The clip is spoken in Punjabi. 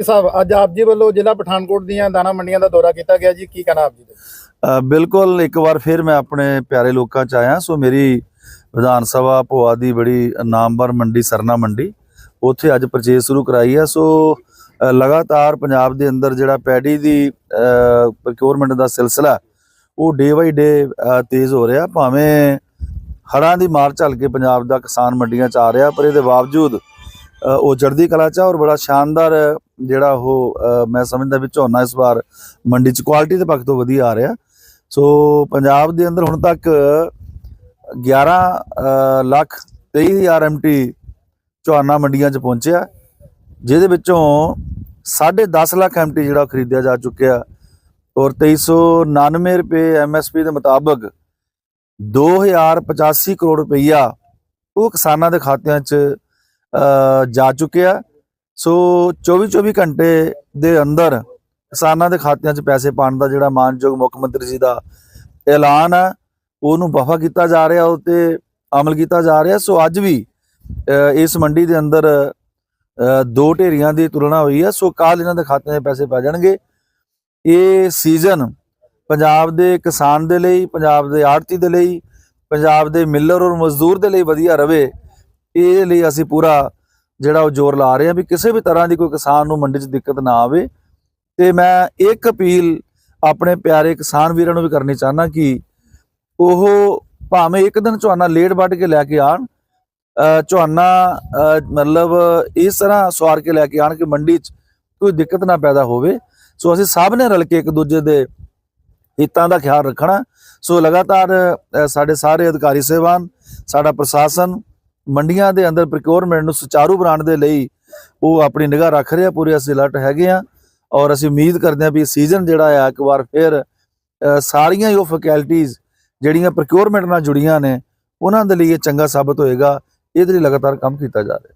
ਸਾਹਿਬ, ਅੱਜ ਆਪ ਜੀ ਵੱਲੋਂ ਜ਼ਿਲ੍ਹਾ ਪਠਾਨਕੋਟ ਦੀਆਂ ਦਾਣਾ ਮੰਡੀਆਂ ਦਾ ਦੌਰਾ ਕੀਤਾ ਗਿਆ ਜੀ। ਕੀ ਕਹਿਣਾ ਆਪ ਜੀ ਦਾ? ਬਿਲਕੁਲ, ਇੱਕ ਵਾਰ ਫਿਰ ਮੈਂ ਆਪਣੇ ਪਿਆਰੇ ਲੋਕਾਂ ਚ ਆਇਆ। ਸੋ ਮੇਰੀ ਵਿਧਾਨ ਸਭਾ ਭੋਆ ਦੀ ਬੜੀ ਨਾਮਵਰ ਮੰਡੀ, ਸਰਨਾ ਮੰਡੀ, ਉੱਥੇ ਅੱਜ ਪਰਚੇਸ ਸ਼ੁਰੂ ਕਰਾਈ ਹੈ। ਸੋ ਲਗਾਤਾਰ ਪੰਜਾਬ ਦੇ ਅੰਦਰ ਜਿਹੜਾ ਪੈਡੀ ਦੀ ਪ੍ਰੋਕਿਉਰਮੈਂਟ ਦਾ ਸਿਲਸਿਲਾ, ਉਹ ਡੇ ਬਾਈ ਡੇ ਤੇਜ਼ ਹੋ ਰਿਹਾ। ਭਾਵੇਂ ਹੜ੍ਹਾਂ ਦੀ ਮਾਰ ਝੱਲ ਕੇ ਪੰਜਾਬ ਦਾ ਕਿਸਾਨ ਮੰਡੀਆਂ ਚ ਆ ਰਿਹਾ, ਪਰ ਇਹਦੇ ਬਾਵਜੂਦ ਉਹ ਚੜ੍ਹਦੀ ਕਲਾ ਚ ਆ ਔਰ ਬੜਾ ਸ਼ਾਨਦਾਰ ਜਿਹੜਾ ਉਹ ਮੈਂ ਸਮਝਦਾ ਵੀ ਝੋਨਾ ਇਸ ਵਾਰ ਮੰਡੀ ਚ ਕੁਆਲਿਟੀ ਦੇ ਪੱਖ ਤੋਂ ਵਧੀਆ ਆ ਰਿਹਾ। ਸੋ ਪੰਜਾਬ ਦੇ ਅੰਦਰ ਹੁਣ ਤੱਕ 11 ਅ, ਲੱਖ 23000 ਐਮਟੀ ਝੋਨਾ ਮੰਡੀਆਂ 'ਚ ਪਹੁੰਚਿਆ। ਜਿਹਦੇ ਵਿੱਚੋਂ 10.5 ਲੱਖ ਐਮਟੀ ਜਿਹੜਾ ਖਰੀਦਿਆ ਜਾ ਚੁੱਕਿਆ ਔਰ 2399 ਰੁਪਏ ਐਮਐਸਪੀ ਦੇ ਮੁਤਾਬਕ 2085 ਕਰੋੜ ਰੁਪਈਆ ਉਹ ਕਿਸਾਨਾਂ ਦੇ ਖਾਤਿਆਂ 'ਚ ਜਾ ਚੁੱਕਿਆ ਸੋ 24 24 ਘੰਟੇ ਦੇ ਅੰਦਰ ਕਿਸਾਨਾਂ ਦੇ ਖਾਤਿਆਂ 'ਚ ਪੈਸੇ ਪਾਉਣ ਦਾ ਜਿਹੜਾ ਮਾਨਯੋਗ ਮੁੱਖ ਮੰਤਰੀ ਜੀ ਦਾ ਐਲਾਨ ਆ, ਉਹਨੂੰ ਵਫਾ ਕੀਤਾ ਜਾ ਰਿਹਾ ਉਹ ਤੇ ਅਮਲ ਕੀਤਾ ਜਾ ਰਿਹਾ। ਸੋ ਅੱਜ ਵੀ ਇਸ ਮੰਡੀ ਦੇ ਅੰਦਰ ਦੋ ਢੇਰੀਆਂ ਦੀ ਤੁਲਨਾ ਹੋਈ ਹੈ ਸੋ ਕੱਲ ਇਹਨਾਂ ਦੇ ਖਾਤਿਆਂ 'ਚ ਪੈਸੇ ਪੈ ਜਾਣਗੇ। ਇਹ ਸੀਜ਼ਨ ਪੰਜਾਬ ਦੇ ਕਿਸਾਨ ਦੇ ਲਈ, ਪੰਜਾਬ ਦੇ ਆੜਤੀ ਦੇ ਲਈ, ਪੰਜਾਬ ਦੇ ਮਿਲਰ ਔਰ ਮਜ਼ਦੂਰ ਦੇ ਲਈ ਵਧੀਆ ਰਵੇ। ਇਹ ਲਈ ਅਸੀਂ ਪੂਰਾ ਜਿਹੜਾ ਉਹ ਜ਼ੋਰ ਲਾ ਰਹੇ ਹਾਂ ਵੀ ਕਿਸੇ ਵੀ ਤਰ੍ਹਾਂ ਦੀ ਕੋਈ ਕਿਸਾਨ ਨੂੰ ਮੰਡੀ 'ਚ ਦਿੱਕਤ ਨਾ ਆਵੇ। ਤੇ ਮੈਂ ਇੱਕ ਅਪੀਲ ਆਪਣੇ ਪਿਆਰੇ ਕਿਸਾਨ ਵੀਰਾਂ ਨੂੰ ਵੀ ਕਰਨੀ ਚਾਹਨਾ ਕਿ ਉਹ ਭਾਵੇਂ ਇੱਕ ਦਿਨ ਝੋਨਾ ਲੇਟ ਵੱਢ ਕੇ ਲੈ ਕੇ ਆਣ ਝੋਨਾ ਮਤਲਬ ਇਸ ਤਰ੍ਹਾਂ ਸਵਾਰ ਕੇ ਲੈ ਕੇ ਆਣ ਕਿ ਮੰਡੀ 'ਚ ਕੋਈ ਦਿੱਕਤ ਨਾ ਪੈਦਾ ਹੋਵੇ। ਸੋ ਅਸੀਂ ਸਭ ਨੇ ਰਲ ਕੇ ਇੱਕ ਦੂਜੇ ਦੇ ਹਿੱਤਾਂ ਦਾ ਖਿਆਲ ਰੱਖਣਾ। ਸੋ ਲਗਾਤਾਰ ਸਾਡੇ ਸਾਰੇ ਅਧਿਕਾਰੀ ਸੇਵਾਨ ਸਾਡਾ ਪ੍ਰਸ਼ਾਸਨ ਮੰਡੀਆਂ ਦੇ ਅੰਦਰ ਪ੍ਰੋਕਿਉਰਮੈਂਟ ਨੂੰ ਸੁਚਾਰੂ ਬਣਾਉਣ ਦੇ ਲਈ ਉਹ ਆਪਣੀ ਨਿਗਾਹ ਰੱਖ ਰਿਹਾ ਪੂਰੇ ਅਸੀਂ ਅਲਰਟ ਹੈਗੇ ਆ ਔਰ ਅਸੀਂ ਉਮੀਦ ਕਰਦੇ ਹਾਂ ਵੀ ਸੀਜ਼ਨ ਜਿਹੜਾ ਆ, ਇੱਕ ਵਾਰ ਫਿਰ ਸਾਰੀਆਂ ਹੀ ਉਹ ਫੈਕਲਟੀਆਂ ਜਿਹੜੀਆਂ ਪ੍ਰੋਕਿਉਰਮੈਂਟ ਨਾਲ ਜੁੜੀਆਂ ਨੇ, ਉਹਨਾਂ ਦੇ ਲਈ ਇਹ ਚੰਗਾ ਸਾਬਤ ਹੋਏਗਾ, ਇਹਦੇ ਲਈ ਲਗਾਤਾਰ ਕੰਮ ਕੀਤਾ ਜਾ ਰਿਹਾ।